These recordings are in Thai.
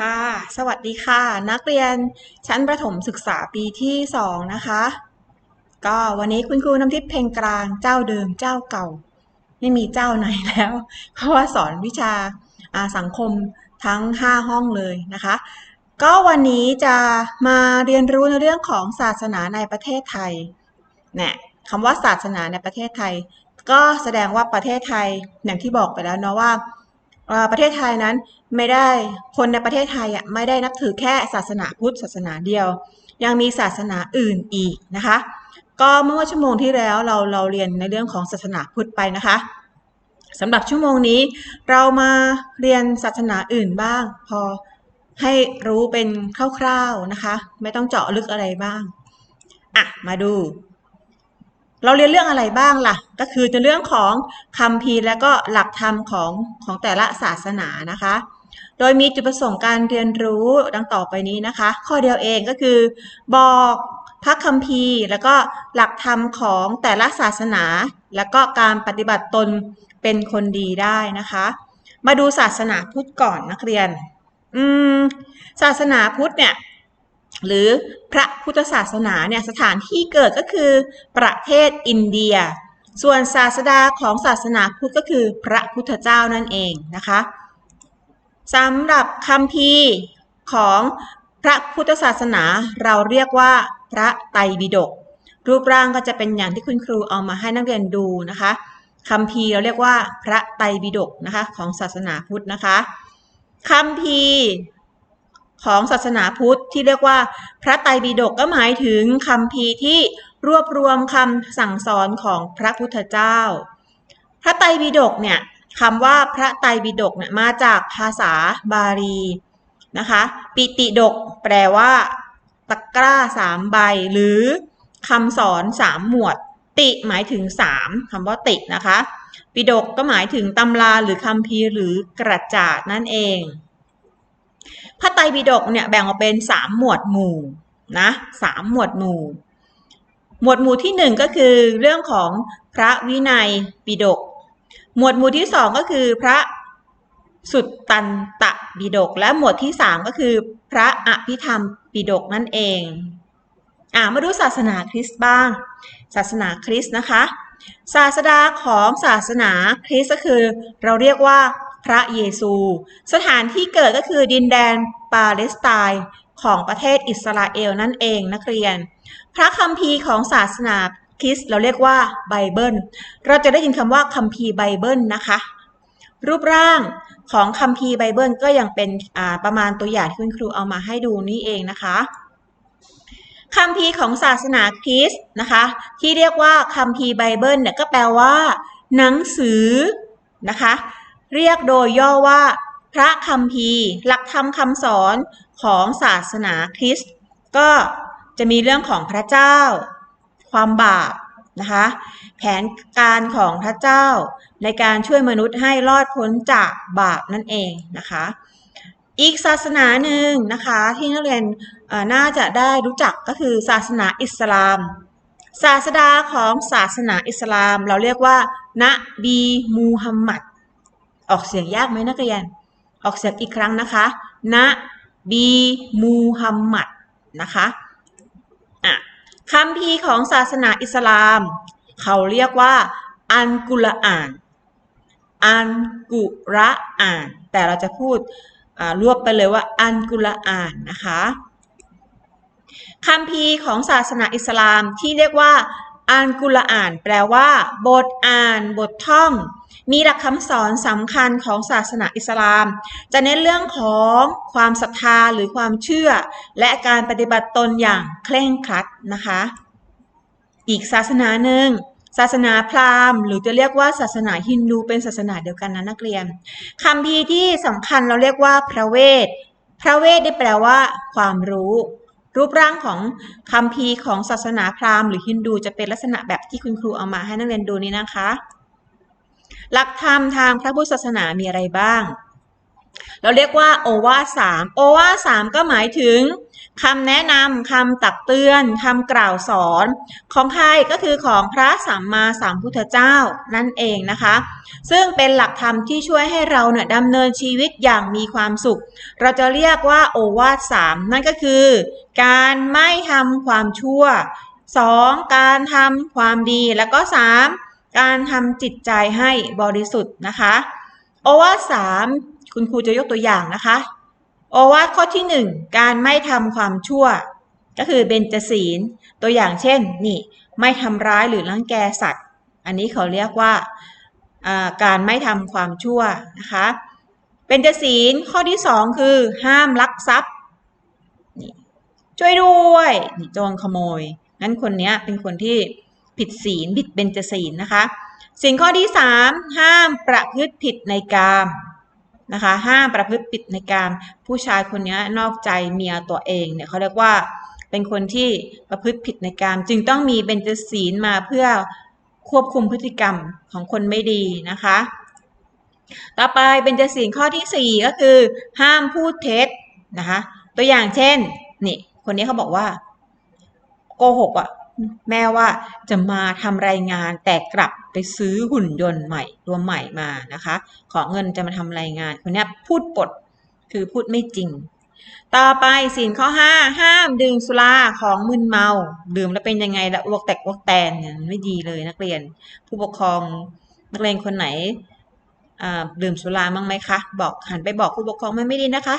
ค่ะ สวัสดีค่ะ นักเรียนชั้นประถมศึกษาปีที่สองนะคะ ก็วันนี้คุณครูน้ำทิพย์เพลงกลางเจ้าเดิมเจ้าเก่า ไม่มีเจ้าไหนแล้ว เพราะว่าสอนวิชาาสังคมทั้ง 5 ห้องเลยนะคะ ก็วันนี้จะมาเรียนรู้ในเรื่องของศาสนาในประเทศไทยเนี่ยคำว่าศาสนาในประเทศไทย ก็แสดงว่าประเทศไทยอย่างที่บอกไปแล้วเนาะว่า ประเทศไทยนั้นไม่ได้คนในประเทศไทยอะไม่ได้นับถือแค่ศาสนาพุทธศาสนาเดียว ยังมีศาสนาอื่นอีกนะคะ ก็เมื่อชั่วโมงที่แล้วเราเราเรียนในเรื่องของศาสนาพุทธไปนะคะสำหรับชั่วโมงนี้เรามาเรียนศาสนาอื่นบ้าง พอให้รู้เป็นคร่าวๆนะคะ ไม่ต้องเจาะลึกอะไรบ้างอะมาดู เราเรียนเรื่องอะไรบ้างล่ะ ก็คือในเรื่องของคำพีและก็หลักธรรมของของแต่ละศาสนานะคะ โดยมีจุดประสงค์การเรียนรู้ดังต่อไปนี้นะคะ ข้อเดียวเองก็คือ บอกพระคัมภีร์แล้วก็หลักธรรมของแต่ละศาสนา แล้วก็การปฏิบัติตนเป็นคนดีได้นะคะ มาดูศาสนาพุทธก่อนนักเรียน อืม ศาสนาพุทธเนี่ย หรือพระพุทธศาสนาเนี่ยสถานที่เกิดก็คือประเทศอินเดีย ส่วนศาสดาของศาสนาพุทธก็คือพระพุทธเจ้านั่นเองนะคะสำหรับคำพีของพระพุทธศาสนาเราเรียกว่าพระไตรปิฎกรูปร่างก็จะเป็นอย่างที่คุณครูเอามาให้นักเรียนดูนะคะคำพีเราเรียกว่าพระไตรปิฎกนะคะของศาสนาพุทธนะคะคำพี ของศาสนาพุทธที่เรียกว่า พระไตรปิฎกก็หมายถึงคำพีที่รวบรวมคำสั่งสอนของพระพุทธเจ้า พระไตรปิฎกเนี่ยคำว่าพระไตรปิฎกเนี่ยมาจากภาษาบาลีนะคะปิติดกแปลว่าตะกร้าสามใบ หรือคำสอนสามหมวด ติหมายถึงสามคำว่าตินะคะ ปิฎกก็หมายถึงตำราหรือคำพีหรือกระจาดนั่นเอง พระไตรปิฎกเนี่ยแบ่งออกเป็นสามหมวดหมู่นะสามหมวดหมู่ หมวดหมู่ที่หนึ่งก็คือเรื่องของพระวินัยปิฎกหมวดหมู่ที่สองก็คือพระสุตตันตปิฎกและหมวดที่สามก็คือพระอภิธรรมปิฎกนั่นเองอ่ามาดูศาสนาคริสต์บ้าง ศาสนาคริสต์นะคะ ศาสดาของศาสนาคริสต์ก็คือ เราเรียกว่า พระเยซู สถานที่เกิดก็คือดินแดนปาเลสไตน์ของประเทศอิสราเอลนั่นเองนักเรียน พระคัมภีร์ของศาสนาคริสต์เราเรียกว่าไบเบิล เราจะได้ยินคำว่าคัมภีร์ไบเบิลนะคะ รูปร่างของคัมภีร์ไบเบิลก็ยังเป็นประมาณตัวอย่างที่คุณครูเอามาให้ดูนี่เองนะคะคัมภีร์ของศาสนาคริสต์นะคะ ที่เรียกว่าคัมภีร์ไบเบิลเนี่ยก็แปลว่า หนังสือนะคะ เรียกโดยย่อว่า พระคัมภีร์ หลักธรรมคำสอนของศาสนาคริสต์ก็จะมีเรื่องของพระเจ้า ความบาปนะคะแผนการของพระเจ้าในการช่วยมนุษย์ให้รอดพ้นจากบาปนั่นเองนะคะ อีกศาสนาหนึ่งนะคะที่นักเรียนน่าจะได้รู้จักก็คือศาสนาอิสลาม ศาสดาของศาสนาอิสลาม เราเรียกว่านบีมูฮัมมัด ออกเสียงยากไหมนักเรียน ออกเสียงอีกครั้งนะคะ นะบีมูฮัมหมัดนะคะอะคำพีของศาสนาอิสลาม เขาเรียกว่า อันกุรอาน อันกุรอาน แต่เราจะพูดรวบไปเลยว่าอันกุรอานนะคะคำพีของศาสนาอิสลามที่เรียกว่าอันกุรอาน แปลว่า บทอ่าน บทท่อง มีหลักคำสอนสำคัญของศาสนาอิสลาม จะเน้นเรื่องของความศรัทธาหรือความเชื่อ และการปฏิบัติตนอย่างเคร่งครัดนะคะ อีกศาสนาหนึ่งศาสนาพราหมณ์ หรือจะเรียกว่าศาสนาฮินดูเป็นศาสนาเดียวกันนะนักเรียนคำพีที่สำคัญเราเรียกว่าพระเวท พระเวทได้แปลว่า ความรู้ รูปร่างของคำพีของศาสนาพราหมณ์หรือฮินดูจะเป็นลักษณะแบบที่คุณครูเอามาให้นักเรียนดูนี้นะคะ หลักธรรมทางพระพุทธศาสนามีอะไรบ้าง เราเรียกว่าโอวาสามโอวาสามก็หมายถึงคำแนะนำคำตักเตือนคำกล่าวสอน ของใครก็คือของพระสัมมาสัมพุทธเจ้านั่นเองนะคะ ซึ่งเป็นหลักธรรมที่ช่วยให้เราเนี่ยดำเนินชีวิตอย่างมีความสุข เราจะเรียกว่าโอวาทสามนั่นก็คือ การไม่ทำความชั่ว 2. การทำความดีแล้วก็ 3. การทำจิตใจให้บริสุทธิ์นะคะ โอวาทสามคุณครูจะยกตัวอย่างนะคะ โอวาทข้อที่หนึ่งการไม่ทำความชั่ว ก็คือเบญจศีลตัวอย่างเช่น นี่ไม่ทำร้ายหรือรังแกสัตว์ อันนี้เขาเรียกว่าการไม่ทำความชั่วนะคะเบญจศีลข้อที่สองคือ ห้ามลักทรัพย์ช่วยด้วยนี่โจรขโมย งั้นคนนี้เป็นคนที่ ผิดศีลผิดเบญจศีลนะคะศีลข้อที่สามห้ามประพฤติผิดในกามนะคะห้ามประพฤติผิดในกามผู้ชายคนนี้นอกใจเมียตัวเองเนี่ยเขาเรียกว่าเป็นคนที่ประพฤติผิดในกามจึงต้องมีเบญจศีลมาเพื่อควบคุมพฤติกรรมของคนไม่ดีนะคะ ต่อไปเบญจศีลข้อที่สี่ก็คือ ห้ามพูดเท็จนะคะตัวอย่างเช่นนี่คนนี้เขาบอกว่าโกหกอะ แม่ว่าจะมาทำรายงานแต่กลับไปซื้อหุ่นยนต์ใหม่ตัวใหม่มานะคะ ขอเงินจะมาทำรายงานคนนี้พูดปดคือพูดไม่จริง ต่อไปสินข้อ5ห้ามดื่มสุราของมึนเมา ดื่มแล้วเป็นยังไงละอวกแตกอวกแตนเนี่ยไม่ดีเลยนักเรียน ผู้ปกครองนักเรียนคนไหนดื่มสุราบ้างไหมคะ บอกหันไปบอกผู้ปกครองมันไม่ดีนะคะ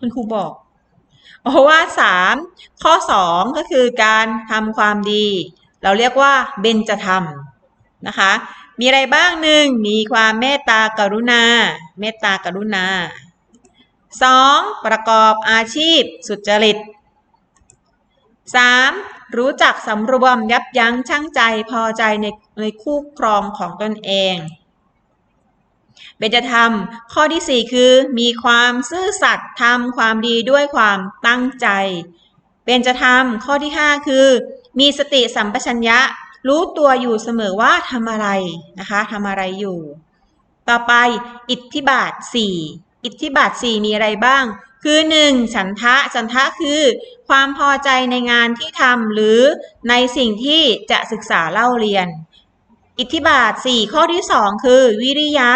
คุณครูบอก เพราะว่าสามข้อสองก็คือการทำความดี เราเรียกว่าเบญจธรรมนะคะ มีอะไรบ้างหนึ่งมีความเมตตากรุณา เมตตากรุณาสองประกอบอาชีพสุจริตสามรู้จักสำรวมยับยั้งชั่งใจพอใจในในคู่ครองของตนเอง เบญจธรรมข้อที่ 4 คือมีความซื่อสัตย์ทำความดีด้วยความตั้งใจ เบญจธรรมข้อที่ 5 คือ มีสติสัมปชัญญะ รู้ตัวอยู่เสมอว่าทำอะไรนะคะทำอะไรอยู่ ต่อไปอิทธิบาท 4 อิทธิบาท 4 มีอะไรบ้าง คือ 1. ฉันทะฉันทะคือ ความพอใจในงานที่ทำหรือในสิ่งที่จะศึกษาเล่าเรียน อิทธิบาท 4 ข้อที่ 2 คือ วิริยะ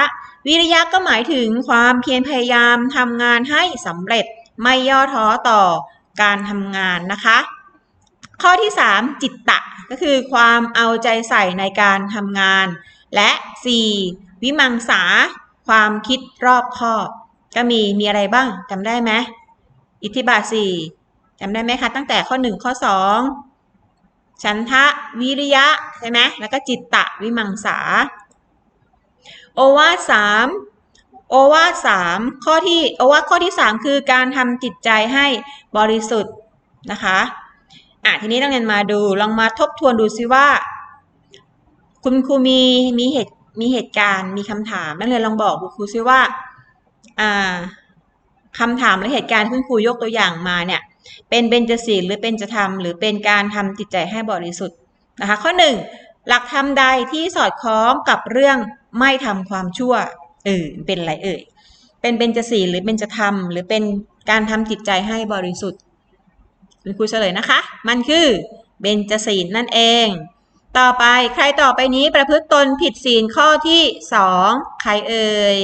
วิริยะก็หมายถึงความเพียรพยายามทำงานให้สำเร็จไม่ย่อท้อต่อการทำงานนะคะ ข้อที่ 3 จิตตะก็คือความเอาใจใส่ในการทำงาน และ 4. วิมังสา ความคิดรอบคอบ ก็มีมีอะไรบ้างจำได้ไหมอิทธิบาท4จำได้ไหมคะ ตั้งแต่ข้อ 1 ข้อ2ฉันทะวิริยะใช่ไหมแล้วก็จิตตะวิมังสา โอวาสามโอวาสามข้อที่โอวาข้อที่สามคือการทำจิตใจให้บริสุทธิ์นะคะอะทีนี้นักเรียนมาดูลองมาทบทวนดูซิว่า คุณครูมีมีเหตุมีเหตุการณ์มีคำถามนักเรียนลองบอกคุณครูซิว่าอ่าคำถามและเหตุการณ์ที่คุณครูยกตัวอย่างมาเนี่ยเป็นเบญจศีลหรือเป็นจะทำหรือเป็นการทำจิตใจให้บริสุทธิ์นะคะข้อหนึ่งหลักธรรมใดที่สอดคล้องกับเรื่อง ไม่ทำความชั่วเออเป็นอะไรเอ่ยเป็นเบญจศีลหรือเบญจธรรม หรือเป็นการทำจิตใจให้บริสุทธิ์คุณครูเฉลยนะคะ มันคือเบญจศีลนั่นเอง ต่อไปใครต่อไปนี้ประพฤติตนผิดศีลข้อที่สองใครเอ่ย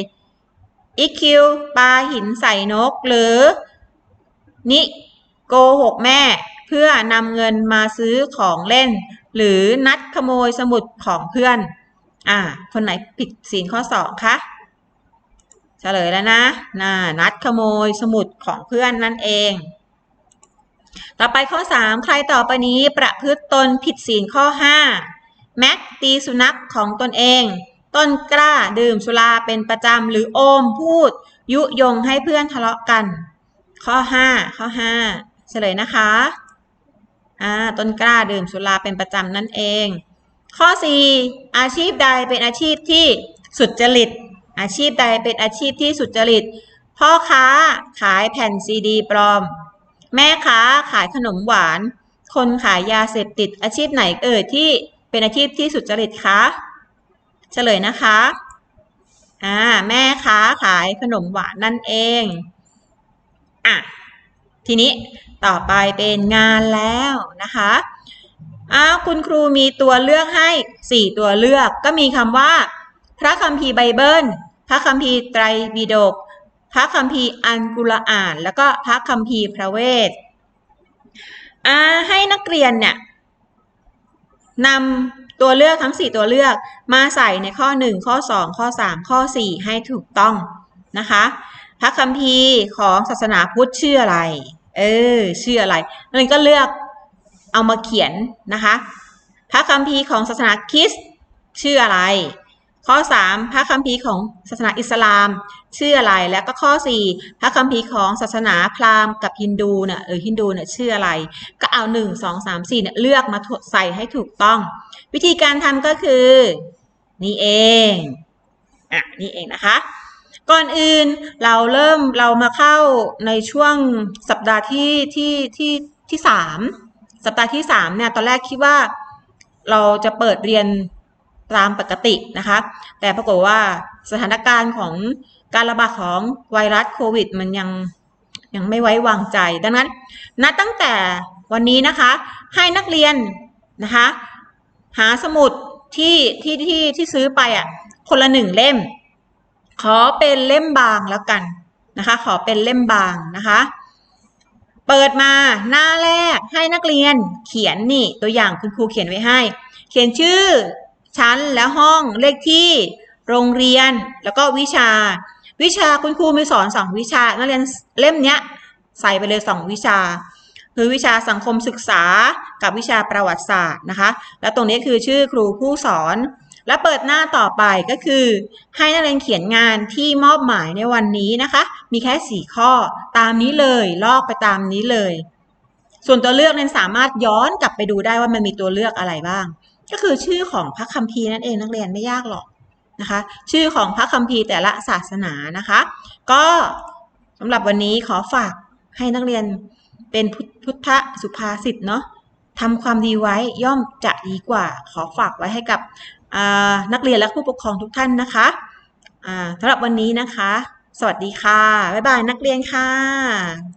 อีคิวปาหินใส่นกหรือนิโกหกแม่ เพื่อนำเงินมาซื้อของเล่น หรือนัดขโมยสมุดของเพื่อน อ่า คนไหนผิดศีลข้อสองคะเฉลยแล้วนะน่านัดขโมยสมุดของเพื่อนนั่นเอง ต่อไปข้อ 3 ใครต่อไปนี้ประพฤติตนผิดศีลข้อ 5 แม็กตีสุนัขของตนเอง ต้นกล้าดื่มสุราเป็นประจำหรือโอมพูด ยุยงให้เพื่อนทะเลาะกัน ข้อ 5 ข้อ 5 เฉลยนะคะ อ่า ต้นกล้าดื่มสุราเป็นประจำนั่นเอง ข้อ 4 อาชีพใดเป็นอาชีพที่สุจริต อาชีพใดเป็นอาชีพที่สุจริต พ่อค้าขายแผ่นซีดีปลอม แม่ค้าขายขนมหวาน คนขายยาเสพติด อาชีพไหนเอ่ยที่เป็นอาชีพที่สุจริตคะเฉลยนะคะอ่าแม่ค้าขายขนมหวานนั่นเองอะทีนี้ต่อไปเป็นงานแล้วนะคะ อ้าวคุณครูมีตัวเลือกให้ 4 ตัวเลือกก็มีคำว่า พระคัมภีร์ไบเบิล พระคัมภีร์ไตรปิฎกพระคัมภีร์อันกุรอาน แล้วก็พระคัมภีร์พระเวทอ่าให้นักเรียนเนี่ยนำตัวเลือกทั้ง 4 ตัวเลือกมาใส่ในข้อ 1 ข้อ 2 ข้อ 3 ข้อ 4 ให้ถูกต้องนะคะ พระคัมภีร์ของศาสนาพุทธชื่ออะไร เออชื่ออะไรนักเรียนก็เลือก เอามาเขียนนะคะ พระคัมภีร์ของศาสนาคริสต์ชื่ออะไร ข้อ 3 พระคัมภีร์ของศาสนาอิสลาม ชื่ออะไร แล้วก็ข้อ 4 พระคัมภีร์ของศาสนาพราหมณ์กับฮินดูเนี่ยหรือฮินดูเนี่ยชื่ออะไร ก็เอา 1 2 3 4เนี่ยเลือกมาใส่ให้ถูกต้อง วิธีการทำก็คือ นี่เองอะนี่เองนะคะก่อนอื่นเราเริ่มเรามาเข้าในช่วงสัปดาห์ที่ที่ที่ที่สาม สัปดาห์ที่สามเนี่ยตอนแรกคิดว่าเราจะเปิดเรียนตามปกตินะคะ แต่ปรากฏว่าสถานการณ์ของการระบาดของไวรัสโควิด มันยังยังไม่ไว้วางใจ ดังนั้นนับตั้งแต่วันนี้นะคะให้นักเรียนนะคะหาสมุดที่ที่ที่ที่ซื้อไปอะคนละหนึ่งเล่ม ขอเป็นเล่มบางแล้วกันนะคะ ขอเป็นเล่มบางนะคะ เปิดมาหน้าแรกให้นักเรียนเขียนนี่ตัวอย่างคุณครูเขียนไว้ให้ เขียนชื่อ ชั้นและห้องเลขที่ โรงเรียนแล้วก็วิชา วิชาคุณครูมีสอนสองวิชา นักเรียนเล่มเนี้ยใส่ไปเลยสองวิชา คือวิชาสังคมศึกษากับวิชาประวัติศาสตร์นะคะ แล้วตรงนี้คือชื่อครูผู้สอน และเปิดหน้าต่อไปก็คือ ให้นักเรียนเขียนงานที่มอบหมายในวันนี้นะคะ มีแค่ 4 ข้อตามนี้เลยลอกไปตามนี้เลย ส่วนตัวเลือกนั้นสามารถย้อนกลับไปดูได้ว่ามันมีตัวเลือกอะไรบ้าง ก็คือชื่อของพระคัมภีร์นั่นเองนักเรียนไม่ยากหรอกนะคะ ชื่อของพระคัมภีร์แต่ละศาสนานะคะ ก็สำหรับวันนี้ขอฝากให้นักเรียนเป็นพุทธสุภาษิตเนาะทำความดีไว้ย่อมจะดีกว่า ขอฝากไว้ให้กับ นักเรียนและผู้ปกครองทุกท่านนะคะสำหรับวันนี้นะคะ สวัสดีค่ะ บ๊ายบายนักเรียนค่ะ